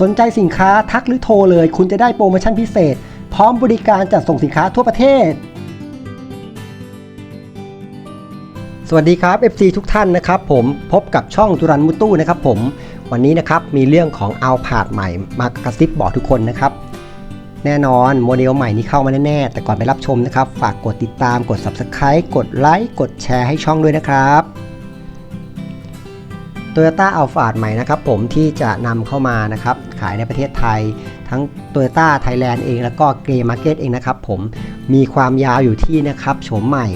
สนใจสินค้าทักหรือโทรเลย คุณจะได้โปรโมชั่นพิเศษ พร้อมบริการจัดส่งสินค้าทั่วประเทศ สวัสดีครับ FC ทุกท่านนะครับผมพบกับช่องจุรันมุตู้นะครับผมวันนี้นะครับมีเรื่องของเอาผาดใหม่มากระซิบบอกทุกคนนะครับ แน่นอนโมเดลใหม่นี้เข้ามาแน่ๆแต่ก่อนไปรับชมนะครับ ฝากกดติดตามกด Subscribe กดไลค์กดแชร์ให้ช่องด้วยนะครับ Toyota a l p h a ใหม่นะครับผมที่จะนำเข้ามานะครับขายในประเทศไทย ทั้ง Toyota Thailand เองแล้วก็ Grey Market เองนะครับผมมีความยาวอยู่ที่นะครับโฉมใหม่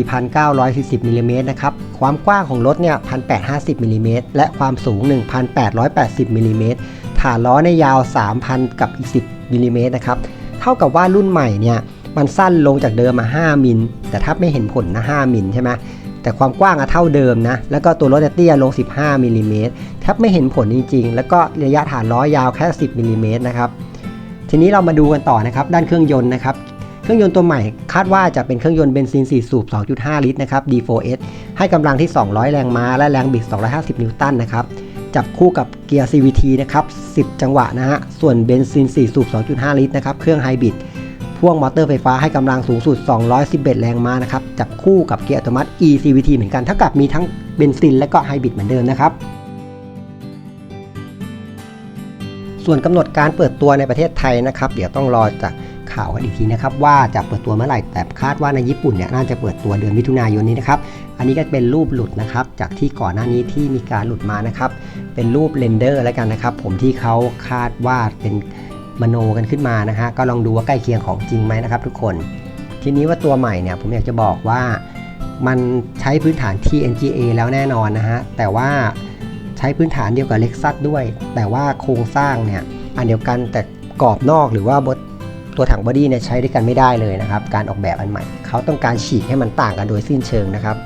4,940มิลลิเมตรนะครับความกว้างของรถเนี่ย 1,850มิลลิเมตรและความสูง 1,880มิลลิเมตรฐานล้อในยาว 3,000 กับอีก 10มิลลิเมตรนะครับเท่ากับว่ารุ่นใหม่เนี่ยมันสั้นลงจากเดิมมา 5 มิล แต่ถ้าไม่เห็นผลนะ 5 มิลใช่ไหม แต่ความกว้างอะเท่าเดิมนะ แล้วก็ตัวรถเตี้ยลง 15มิลลิเมตรแทบไม่เห็นผลจริง ๆ แล้วก็ระยะฐานล้อยาวแค่ 10มิลลิเมตรนะครับ ทีนี้เรามาดูกันต่อนะครับด้านเครื่องยนต์นะครับเครื่องยนต์ตัวใหม่คาดว่าจะเป็นเครื่องยนต์เบนซิน 4 สูบ 2.5 ลิตรนะครับ D4S ให้กำลังที่ 200 แรงม้า และแรงบิด 250 นิวตันนะครับ จับคู่กับเกียร์ CVT นะครับ 10 จังหวะนะฮะ ส่วนเบนซิน 4 สูบ 2.5 ลิตรนะครับ เครื่องไฮบริด พ่วงมอเตอร์ไฟฟ้าให้กำลังสูงสุด 211 แรงม้านะครับ จับคู่กับเกียร์อัตโนมัติ eCVT เหมือนกันเท่ากับมีทั้งเบนซินและก็ไฮบริดเหมือนเดิมนะครับ ส่วนกำหนดการเปิดตัวในประเทศไทยนะครับ เดี๋ยวต้องรอจากข่าวกันอีกทีนะครับว่าจะเปิดตัวเมื่อไหร่แต่คาดว่าในญี่ปุ่นเนี่ยน่าจะเปิดตัวเดือนมิถุนายนนี้นะครับ อันนี้ก็เป็นรูปหลุดนะครับจากที่ก่อนหน้านี้ที่มีการหลุดมานะครับ เป็นรูปเรนเดอร์แล้วกันนะครับ ผมที่เขาคาดว่าเป็น มโนกันขึ้นมานะฮะก็ลองดูว่าใกล้เคียงของจริงไหมนะครับ ทุกคน ทีนี้ว่าตัวใหม่เนี่ยผมอยากจะบอกว่ามันใช้พื้นฐาน TNGA แล้วแน่นอนนะฮะแต่ว่าใช้พื้นฐานเดียวกับ Lexus ด้วย แต่ว่าโครงสร้างเนี่ยอันเดียวกันแต่กรอบนอกหรือว่าบตัวถังบอดี้เนี่ยใช้ด้วยกันไม่ได้เลยนะครับ การออกแบบอันใหม่ เขาต้องการฉีกให้มันต่างกันโดยสิ้นเชิงนะครับ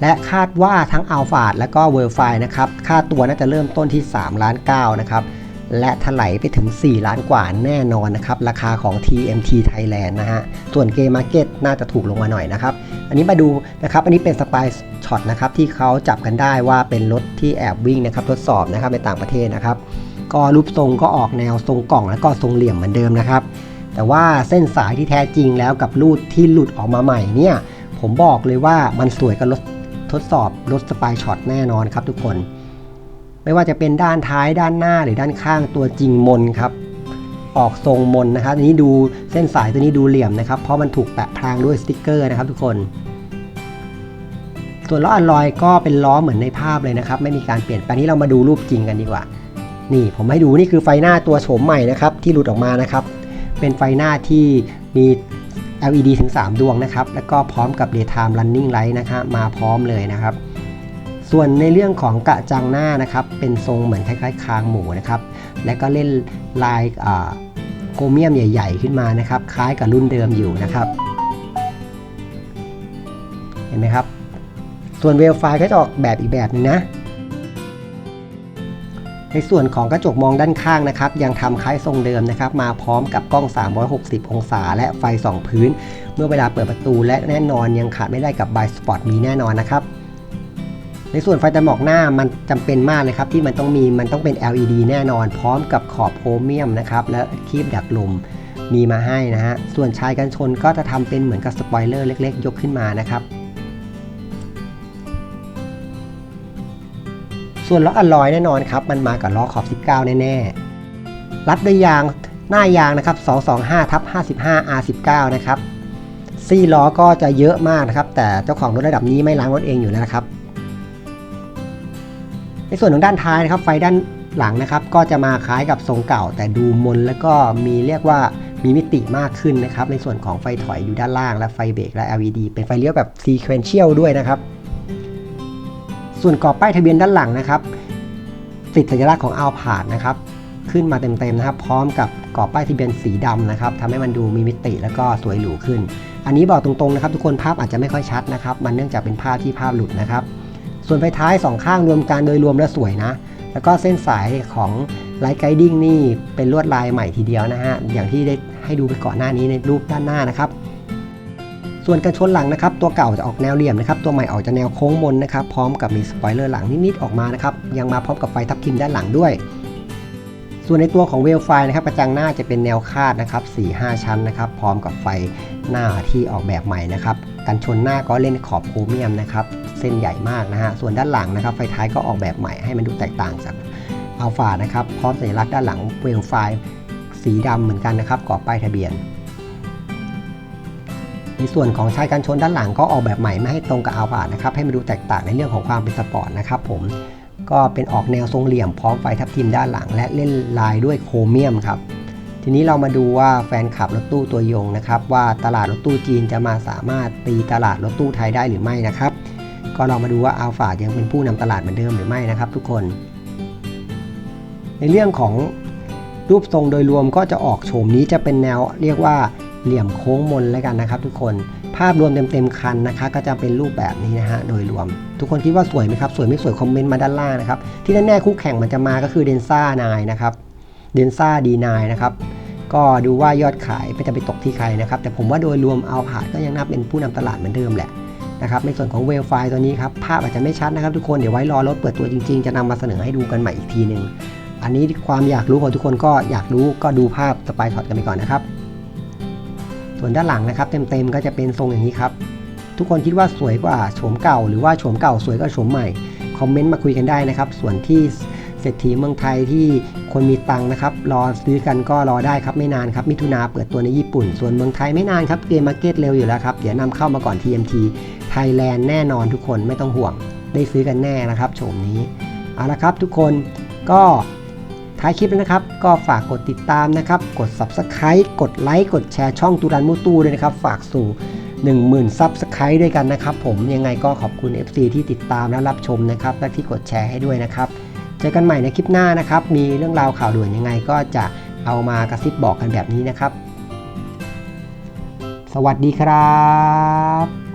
และคาดว่าทั้ง a l p h a และก็ w o r l d f i นะครับ ค่าตัวน่าจะเริ่มต้นที่ 3 ล้าน9นะครับ และถลายไปถึง 4 ล้านกว่าแน่นอนนะครับ ราคาของ TMT Thailand นะฮะ ส่วน g a m Market น่าจะถูกลงมาหน่อยนะครับ อันนี้มาดูนะครับ อันนี้เป็นสปายช็อตนะครับ ที่เขาจับกันได้ว่าเป็นรถที่แอบวิ่งนะครับ ทดสอบนะครับในต่างประเทศนะครับ ก็รูปทรงก็ออกแนวทรงกล่องแล้วก็ทรงเหลี่ยมเหมือนเดิมนะครับ แต่ว่าเส้นสายที่แท้จริงแล้วกับรูดที่หลุดออกมาใหม่เนี่ย ผมบอกเลยว่ามันสวยกับรถ ทดสอบรถสปายช็อตแน่นอนครับทุกคน ไม่ว่าจะเป็นด้านท้ายด้านหน้าหรือด้านข้างตัวจริงมนครับออกทรงมนนะครับอันนี้ดูเส้นสายตัวนี้ดูเหลี่ยมนะครับ เพราะมันถูกแปะพรางด้วยสติกเกอร์นะครับ ทุกคน ส่วนล้ออัลลอยก็เป็นล้อเหมือนในภาพเลยนะครับ ไม่มีการเปลี่ยนแปลงนี้เรามาดูรูปจริงกันดีกว่า นี่ผมให้ดูนี่คือไฟหน้าตัวโฉมใหม่นะครับ ที่หลุดออกมานะครับ เป็นไฟหน้าที่มี LED ถึง 3 ดวงนะครับ แล้วก็พร้อมกับ daytime running light นะครับมาพร้อมเลยนะครับ ส่วนในเรื่องของกระจังหน้านะครับ เป็นทรงเหมือนคล้ายๆ คางหมูนะครับ และก็เล่นลายโครเมียมใหญ่ ๆ ขึ้นมานะครับ คล้ายกับรุ่นเดิมอยู่นะครับ เห็นไหมครับ ส่วนเวลไฟก็จะออกแบบอีกแบบหนึงนะ ในส่วนของกระจกมองด้านข้างนะครับ ยังทำคล้ายทรงเดิมนะครับ มาพร้อมกับกล้อง 360 องศา และไฟส่องพื้น เมื่อเวลาเปิดประตูและแน่นอนยังขาดไม่ได้กับ b i Spot มีแน่นอนนะครับในส่วนไฟตัดหมอกหน้ามันจำเป็นมากเลยครับที่มันต้องมีมันต้องเป็น LED แน่นอน พร้อมกับขอบโครเมียมนะครับและคีบดักลมมีมาให้นะฮะส่วนชายกันชนก็จะทำเป็นเหมือนกับสปอยเลอร์เล็ก ๆ ยกขึ้นมานะครับ ส่วนล้ออัลลอยแน่นอนครับมันมากับล้อขอบ 19 แน่ๆ รัดด้วยยางหน้ายางนะครับ 225ทับ55 R19 นะครับซี่ล้อก็จะเยอะมากนะครับ แต่เจ้าของรถระดับนี้ไม่ล้างรถเองอยู่แล้วนะครับ ในส่วนของด้านท้ายนะครับไฟด้านหลังนะครับ ก็จะมาคล้ายกับทรงเก่า แต่ดูมนแล้วก็มีเรียกว่ามีมิติมากขึ้นนะครับ ในส่วนของไฟถอยอยู่ด้านล่างและไฟเบรกและ LED เป็นไฟเลี้ยวแบบ sequential ด้วยนะครับ ส่วนกรอบป้ายทะเบียนด้านหลังนะครับ ติดสัญลักษณ์ของอัลพาดนะครับ ขึ้นมาเต็มๆนะครับ พร้อมกับกรอบป้ายทะเบียนสีดำนะครับทำให้มันดูมีมิติแล้วก็สวยหรูขึ้น อันนี้บอกตรงๆนะครับ ทุกคนภาพอาจจะไม่ค่อยชัดนะครับ มันเนื่องจากเป็นภาพที่ภาพหลุดนะครับ ส่วนไฟท้ายสองข้างรวมกันโดยรวมแล้วสวยนะ แล้วก็เส้นสายของไลท์ไกดิ้งนี่เป็นลวดลายใหม่ทีเดียวนะฮะอย่างที่ได้ให้ดูไปก่อนหน้านี้ในรูปด้านหน้านะครับ ส่วนกันชนหลังนะครับตัวเก่าจะออกแนวเหลี่ยมนะครับตัวใหม่ออกจะแนวโค้งมนนะครับพร้อมกับมีสปอยเลอร์หลังนิดๆออกมานะครับยังมาพร้อมกับไฟทับทิมด้านหลังด้วย ส่วนในตัวของเวลไฟนะครับกระจังหน้าจะเป็นแนวคาดนะครับ4-5 ชั้นนะครับพร้อมกับไฟหน้าที่ออกแบบใหม่นะครับกันชนหน้าก็เล่นขอบโครเมียมนะครับเส้นใหญ่มากนะฮะส่วนด้านหลังนะครับไฟท้ายก็ออกแบบใหม่ให้มันดูแตกต่างจากอัลฟานะครับพร้อมสัญลักษณ์ด้านหลังเวลไฟสีดำเหมือนกันนะครับกรอบป้ายทะเบียน ในส่วนของชายกันชนด้านหลังก็ออกแบบใหม่ไม่ให้ตรงกับอัลฟานะครับให้มันดูแตกต่างในเรื่องของความเป็นสปอร์ตนะครับผมก็เป็นออกแนวทรงเหลี่ยมพร้อมไฟทับทิมด้านหลัง และเล่นลายด้วยโครเมียมครับทีนี้เรามาดูว่าแฟนคลับรถตู้ตัวยงนะครับว่าตลาดรถตู้จีนจะมาสามารถตีตลาดรถตู้ไทยได้หรือไม่นะครับ ก็เรามาดูว่าอัลฟายังเป็นผู้นำตลาดเหมือนเดิมหรือไม่นะครับ ทุกคน ในเรื่องของรูปทรงโดยรวมก็จะออกโฉมนี้จะเป็นแนวเรียกว่า เหลี่ยมโค้งมนแล้วกันนะครับทุกคน ภาพรวมเต็มๆคันนะคะ ก็จะเป็นรูปแบบนี้นะฮะโดยรวม ทุกคนคิดว่าสวยไหมครับสวยไม่สวยคอมเมนต์มาด้านล่างนะครับที่แน่ๆคู่แข่งมันจะมาก็คือเดนซ่านายนะครับเดนซ่าดีนายนะครับก็ดูว่ายอดขายไม่จะไปตกที่ใครนะครับ แต่ผมว่าโดยรวมเอาผาดก็ยังนับเป็นผู้นำตลาดเหมือนเดิมแหละนะครับในส่วนของเวลไฟตัวนี้ครับภาพอาจจะไม่ชัดนะครับทุกคนเดี๋ยวไว้รอรถเปิดตัวจริงๆ จะนำมาเสนอให้ดูกันใหม่อีกทีหนึ่งอันนี้ความอยากรู้ของทุกคนก็อยากรู้ก็ดูภาพสปายช็อตกันไปก่อนนะครับ ส่วนด้านหลังนะครับเต็มๆก็จะเป็นทรงอย่างนี้ครับ ทุกคนคิดว่าสวยกว่าโฉมเก่า หรือว่าโฉมเก่าสวยกว่าโฉมใหม่คอมเมนต์มาคุยกันได้นะครับ ส่วนที่เศรษฐีเมืองไทยที่คนมีตังค์นะครับ รอซื้อกันก็รอได้ครับไม่นานครับมิถุนาเปิดตัวในญี่ปุ่น ส่วนเมืองไทยไม่นานครับเกมมาร์เก็ตเร็วอยู่แล้วครับ เดี๋ยวนำเข้ามาก่อน TMT ไทยแลนด์แน่นอนทุกคนไม่ต้องห่วง ได้ซื้อกันแน่นะครับโฉมนี้เอาละครับทุกคนก็ ท้ายคลิปแล้วนะครับ ก็ฝากกดติดตามนะครับ กด Subscribe กดไลค์กดแชร์ช่องตูรันมูตูด้วยนะครับ ฝากสู่ 10,000ซับสไครต์ด้วยกันนะครับ ผมยังไงก็ขอบคุณ FC ที่ติดตามและรับชมนะครับ และที่กดแชร์ให้ด้วยนะครับ เจอกันใหม่ในคลิปหน้านะครับ มีเรื่องราวข่าวด่วนยังไงก็จะเอามากระซิบบอกกันแบบนี้นะครับ สวัสดีครับ